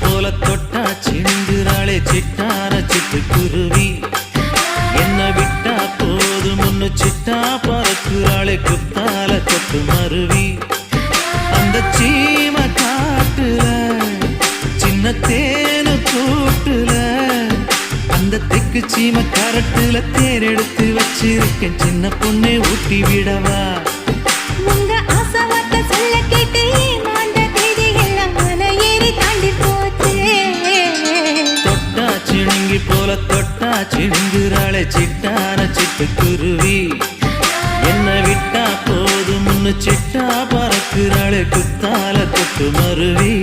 போல தொட்டா சிணுங்குறாளே சிட்டார சிட்டு குருவி. என்ன விட்டா போது முன்னு சிட்டா பறக்குறாளே குத்தால கொட்டு மருவி. அந்த சீம காட்டுல சின்ன தேனு கூட்டுல அந்த திக்கு சீம கரட்டுல தேர் எடுத்து வச்சிருக்கேன். சின்ன பொண்ணே ஊட்டி விடவா? உங்க ஆசை சிணுங்கி போல தொட்டா சிணுங்குறாளே சிட்டான சிட்டுக்குருவி என்ன விட்டா போதும்னு சிட்டா பறக்குறாளே குத்தால தொட்டு மருவி.